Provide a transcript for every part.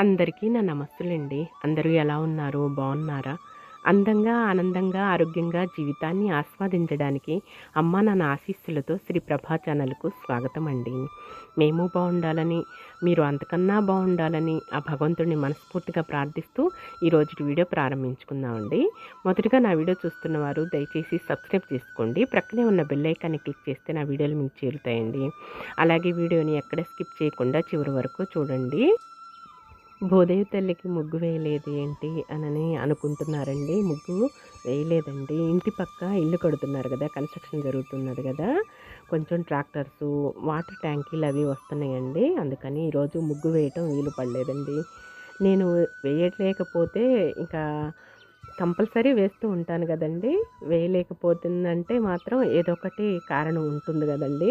అందరికీ నా నమస్తులండి. అందరూ ఎలా ఉన్నారు? బాగున్నారా? అందంగా ఆనందంగా ఆరోగ్యంగా జీవితాన్ని ఆస్వాదించడానికి అమ్మ నన్న ఆశీస్సులతో శ్రీ ప్రభా ఛానల్కు స్వాగతం అండి మేము బాగుండాలని మీరు అంతకన్నా బాగుండాలని ఆ భగవంతుడిని మనస్ఫూర్తిగా ప్రార్థిస్తూ ఈరోజు వీడియో ప్రారంభించుకుందామండి. మొదటిగా నా వీడియో చూస్తున్న వారు దయచేసి సబ్స్క్రైబ్ చేసుకోండి. ప్రక్కనే ఉన్న బెల్ ఐకాన్ని క్లిక్ చేస్తే నా వీడియోలు మీకు చేరుతాయండి. అలాగే వీడియోని ఎక్కడ స్కిప్ చేయకుండా చివరి వరకు చూడండి. భూదేవి తల్లికి ముగ్గు వేయలేదు ఏంటి అని అనుకుంటున్నారండి. ముగ్గు వేయలేదండి. ఇంటి పక్క ఇల్లు కడుతున్నారు కదా కన్స్ట్రక్షన్ జరుగుతున్నది కదా. కొంచెం ట్రాక్టర్స్ వాటర్ ట్యాంకీలు అవి వస్తున్నాయండి. అందుకని ఈరోజు ముగ్గు వేయటం వీలు పడలేదండి. నేను వేయలేకపోతే ఇంకా కంపల్సరీ వేస్తూ ఉంటాను కదండి. వేయలేకపోతుందంటే మాత్రం ఏదో ఒకటి కారణం ఉంటుంది కదండి.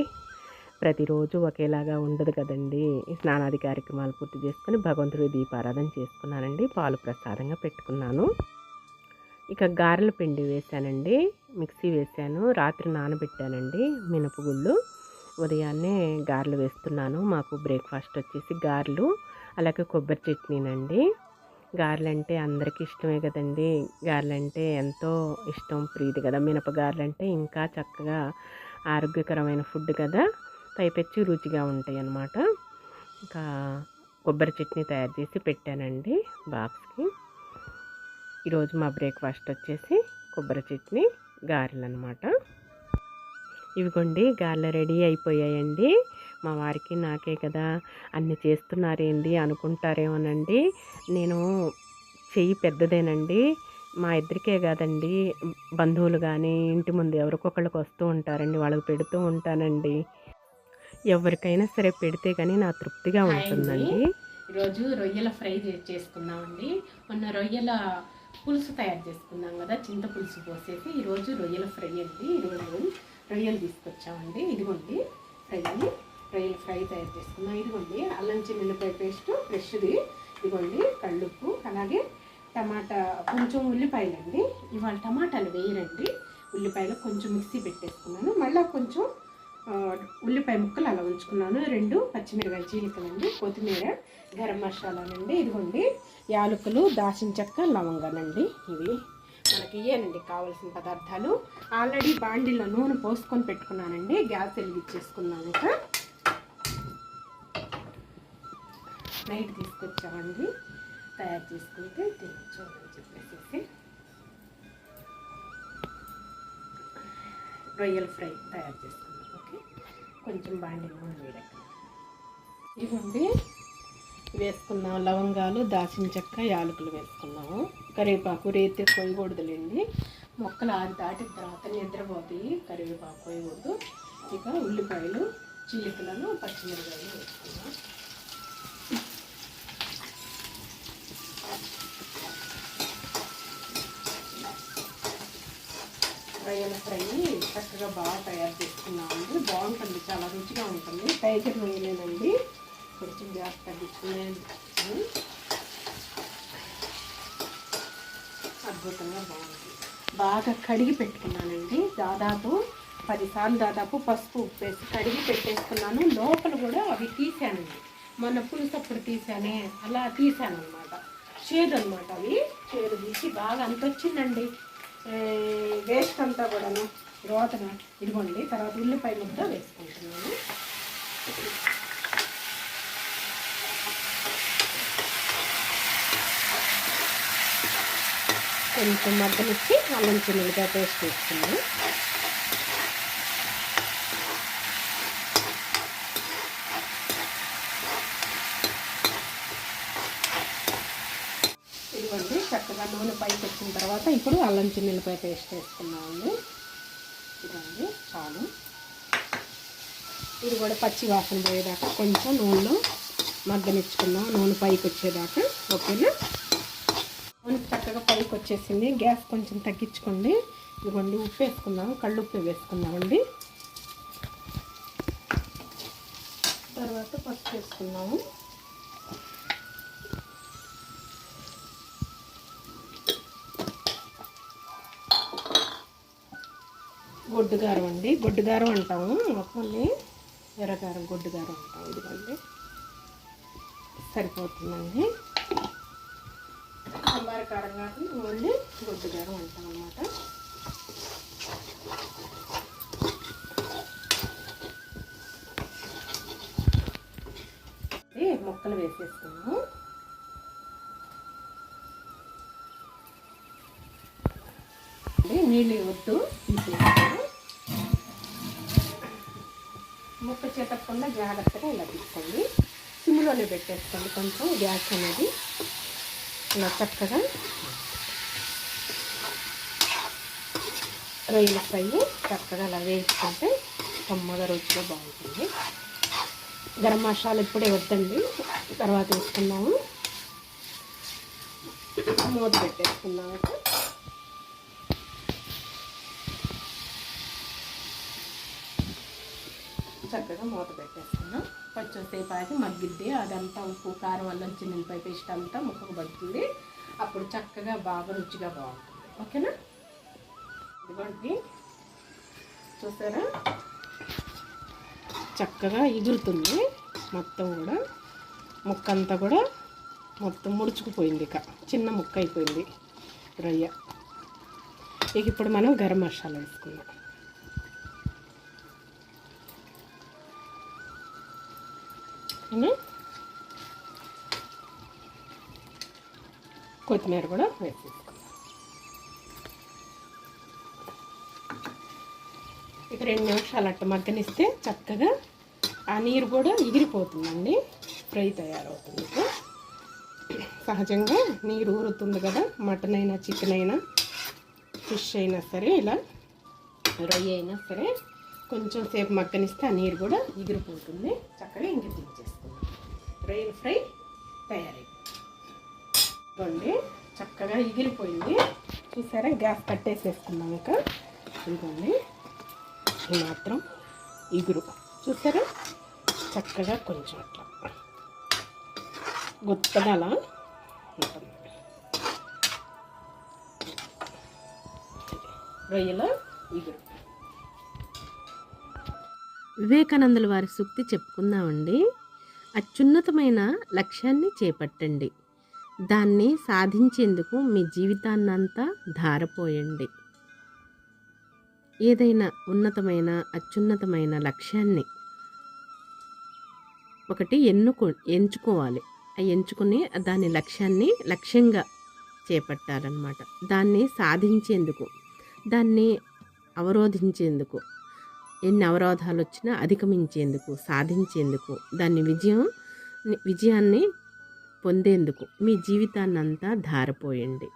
ప్రతిరోజు ఒకేలాగా ఉండదు కదండి. ఈ స్నానాది కార్యక్రమాలు పూర్తి చేసుకుని భగవంతుడి దీపారాధన చేసుకున్నానండి. పాలు ప్రసాదంగా పెట్టుకున్నాను. ఇక గారెల పిండి వేసానండి మిక్సీ వేసాను రాత్రి నానబెట్టానండి మినపగుళ్ళు. ఉదయాన్నే గారెలు వేస్తున్నాను. మాకు బ్రేక్ఫాస్ట్ వచ్చేసి గారెలు అలాగే కొబ్బరి చట్నీనండి. గారెలు అంటే అందరికీ ఇష్టమే కదండి. గారెలు అంటే ఎంతో ఇష్టం ప్రీతి కదా. మినప గారెలు అంటే ఇంకా చక్కగా ఆరోగ్యకరమైన ఫుడ్ కదా. పైపెచ్చి రుచిగా ఉంటాయి అన్నమాట ఇంకా కొబ్బరి చట్నీ తయారు చేసి పెట్టానండి బాక్స్కి. ఈరోజు మా బ్రేక్ఫాస్ట్ వచ్చేసి కొబ్బరి చట్నీ గారెలు అనమాట ఇవిగోండి గారెలు రెడీ అయిపోయాయండి. మా వారికి నాకే కదా అన్ని చేస్తున్నారేంది అనుకుంటారేమోనండి. నేను చెయ్యి పెద్దదేనండి. మా ఇద్దరికే కాదండి. బంధువులు కానీ ఇంటి ముందు ఎవరికొకళ్ళకి వస్తూ ఉంటారండి వాళ్ళకి పెడుతూ ఉంటానండి. ఎవరికైనా సరే పెడితే కానీ నా తృప్తిగా ఉంటుందండి. ఈరోజు రొయ్యల ఫ్రై చే- చేసుకుందామండి మొన్న రొయ్యల పులుసు తయారు చేసుకున్నాం కదా చింత పులుసు పోసేసి ఈరోజు రొయ్యల ఫ్రై అండి. ఈరోజు రొయ్యలు తీసుకొచ్చామండి. ఇదిగోండి ఫ్రై రొయ్యల ఫ్రై తయారు చేసుకున్నాం. ఇదిగోండి అల్లం చిన్నపాయ పేస్ట్ ఫ్రెష్ది. ఇదిగోండి కళ్ళుప్పు అలాగే టమాటా కొంచెం ఉల్లిపాయలండి. ఇవాళ టమాటాలు వేయరండి. ఉల్లిపాయలు కొంచెం మిక్సీ పెట్టేసుకున్నాను. మళ్ళీ కొంచెం ఉల్లిపాయ ముక్కలు అలా ఉంచుకున్నాను. రెండు పచ్చిమిరకాయ చీలికలండి కొత్తిమీర గరం మసాలానండి ఇదిగోండి యాలకులు దాచిన చెక్క లవంగానండి ఇవి మనకి ఇయ్యేనండి కావాల్సిన పదార్థాలు. ఆల్రెడీ బాండీలో నూనె పోసుకొని పెట్టుకున్నానండి. గ్యాస్ వెలిగించేసుకున్నాను ఇక. నైట్ తీసుకొచ్చామండి. తయారు చేసుకుంటే తినచ్చు అని చెప్పేసి రొయ్యల ఫ్రై తయారు చేసుకున్నాం కొంచెం బాండి నూనె వేడక ఇవ్వండి. వేసుకున్నాం లవంగాలు దాచిన చెక్క యాలకులు వేసుకున్నాము. కరివేపాకు రేతి కొయ్యకూడదులేండి. మొక్కలు ఆరి దాటిన తర్వాత నిద్రపోతాయి కరివేపాకు కొయ్యకూడదు. ఇక ఉల్లిపాయలు చిల్లికలను పచ్చిమిరకాయలు వేసుకున్నాం. రొయ్యల ఫ్రై చక్కగా బాగా తయారు చేసుకున్నామండి బాగుంటుంది చాలా రుచిగా ఉంటుంది. టైగర్ నూనెనండి. కొంచెం గ్యాస్ తగ్గించుకున్నాను అద్భుతంగా బాగుంది. బాగా కడిగి పెట్టుకున్నానండి. దాదాపు పదిసార్లు దాదాపు పసుపు ఉప్పు వేసి కడిగి పెట్టేసుకున్నాను. లోపల కూడా అవి తీసానండి. మొన్న పులుసప్పుడు తీసానే అలా తీసాను అనమాట చేదు అనమాట అవి. చేదు తీసి బాగా అంత వచ్చిందండి వేస్ట్ అంతా కూడాను. రోతన ఇదిగోండి తర్వాత ఉల్లిపాయ ముద్ద వేసుకుంటున్నాను. కొంచెం మద్దనిచ్చి అల్లం చిన్నగా పేస్ట్ వేసుకున్నాను. ఇదిగోండి చక్కగా నూనె పైకి వచ్చిన తర్వాత ఇప్పుడు అల్లం చిన్నులపై పేస్ట్ వేసుకున్నామండి ఇదండి చాలు. ఇది కూడా పచ్చి వాసన పోయేదాకా కొంచెం నూనెలో మగ్గనిచ్చుకుందాం. నూనె పైకి వచ్చేదాకా ఓకేనా? నూనె చక్కగా పైకి వచ్చేసింది. గ్యాస్ కొంచెం తగ్గించుకోండి. ఇదిగోండి ఉప్పు వేసుకుందాం కళ్ళు ఉప్పు వేసుకుందామండి. తర్వాత పసుపు వేసుకున్నాము గొడ్డుగారం అండి. గొడ్డుగారం అంటాము. మొక్కల్ని ఎర్రగారం గొడ్డుగారం అంటాం ఇదిగండి. సరిపోతుందండి. పంచదార కారం కాకుండా ఓన్లీ గొడ్డుగారం అంటాం అనమాట ముక్కలు వేసేసుకున్నాము అంటే నీళ్ళు వద్దు తీసేసి ముక్క చేతకుండా జాగ్రత్తగా ఇలా తీసుకోండి. సిమ్లోనే పెట్టేసుకోండి. కొంచెం గ్యాస్ అనేది ఇలా చక్కగా రొయ్యల ఫ్రై చక్కగా అలా వేసుకుంటే కమ్మగా రుచిగా బాగుంటుంది. గరం మసాలా ఇప్పుడే వద్దండి. తర్వాత వేసుకున్నాము మూత పెట్టేసుకున్నాము చక్కగా మూత పెట్టేస్తున్నాం కొంచెం సేపు ఆగి మగ్గిద్ది. అదంతా ఉప్పు కారం అల్లం చిన్నపై పేస్ట్ అంతా ముక్కకు పడుతుంది అప్పుడు చక్కగా బాగా రుచిగా బాగుంటుంది. ఓకేనా? ఇదిగోండి. చూసారా? చక్కగా ఎగురుతుంది మొత్తం కూడా ముక్క అంతా కూడా మొత్తం ముడుచుకుపోయింది ఇక. చిన్న ముక్క అయిపోయింది రొయ్య. ఇక ఇప్పుడు మనం గరం మసాలా వేసుకుందాం. కొత్తిమీర కూడా వేసేసుకుందాం. ఇక రెండు నిమిషాలు అట్ట మగ్గనిస్తే చక్కగా ఆ నీరు కూడా ఎగిరిపోతుందండి. ఫ్రై తయారవుతుంది సహజంగా నీరు ఊరుతుంది కదా మటన్ అయినా చికెన్ అయినా ఫిష్ అయినా సరే ఇలా రొయ్య అయినా సరే కొంచెం సేపు మగ్గనిస్తే ఆ నీరు కూడా ఎగిరిపోతుంది. చక్కగా ఇంక దించేసుకుందాం బ్రెయిన్ ఫ్రై తయారైంది. చక్కగా ఎగిరిపోయింది చూసారా గ్యాస్ కట్టేసేసుకున్నాం ఇక. ఇదిగోండి ఈ మాత్రం ఇగురు. చూసారా చక్కగా కొంచెం అట్లా గుత్తగా అలా ఉంటుంది. రొయ్యల ఇగురు. వివేకానందుల వారి సూక్తి చెప్పుకుందామండి. అత్యున్నతమైన లక్ష్యాన్ని చేపట్టండి. దాన్ని సాధించేందుకు మీ జీవితాన్నంతా ధారపోయండి. ఏదైనా ఉన్నతమైన అత్యున్నతమైన లక్ష్యాన్ని ఒకటి ఎన్నుకో ఎంచుకోవాలి. ఎంచుకుని దాని లక్ష్యాన్ని లక్ష్యంగా చేపట్టాలన్నమాట. దాన్ని సాధించేందుకు దాన్ని అవరోధించేందుకు ఎన్ని అవరోధాలు వచ్చినా అధిగమించేందుకు సాధించేందుకు దాన్ని విజయం విజయాన్ని పొందేందుకు మీ జీవితాన్నంతా ధారపోయండి.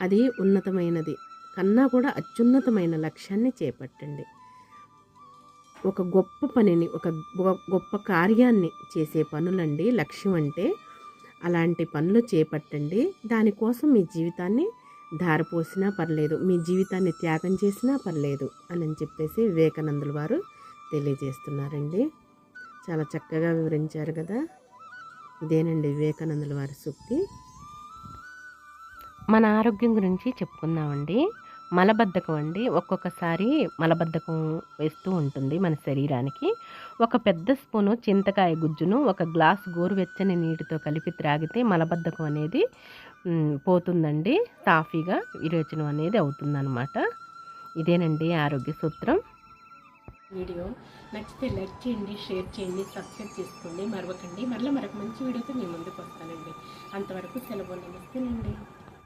అది ఉన్నతమైనది. కన్నా కూడా అత్యున్నతమైన లక్ష్యాన్ని చేపట్టండి. ఒక గొప్ప పనిని ఒక గొ- గొప్ప కార్యాన్ని చేసే పనులండి లక్ష్యం అంటే అలాంటి పనులు చేపట్టండి. దానికోసం మీ జీవితాన్ని ధారపోసినా పర్లేదు మీ జీవితాన్ని త్యాగం చేసినా పర్లేదు అని చెప్పేసి వివేకానందుల వారు తెలియజేస్తున్నారండి. చాలా చక్కగా వివరించారు కదా. ఇదేనండి వివేకానందుల వారి సూక్తి. మన ఆరోగ్యం గురించి చెప్పుకుందామండి. మలబద్ధకం అండి. ఒక్కొక్కసారి మలబద్ధకం వేస్తూ ఉంటుంది మన శరీరానికి. ఒక పెద్ద స్పూను చింతకాయ గుజ్జును ఒక గ్లాస్ గోరువెచ్చని నీటితో కలిపి త్రాగితే మలబద్ధకం అనేది పోతుందండి. సాఫీగా విరోచనం అనేది అవుతుందన్నమాట. ఇదేనండి ఆరోగ్య సూత్రం. వీడియో నచ్చితే లైక్ చేయండి షేర్ చేయండి సబ్స్క్రైబ్ చేసుకోండి మరవకండి. మరలా మరొక మంచి వీడియోతో మీ ముందుకు వస్తానండి. అంతవరకు సెలవు నమస్తేనండి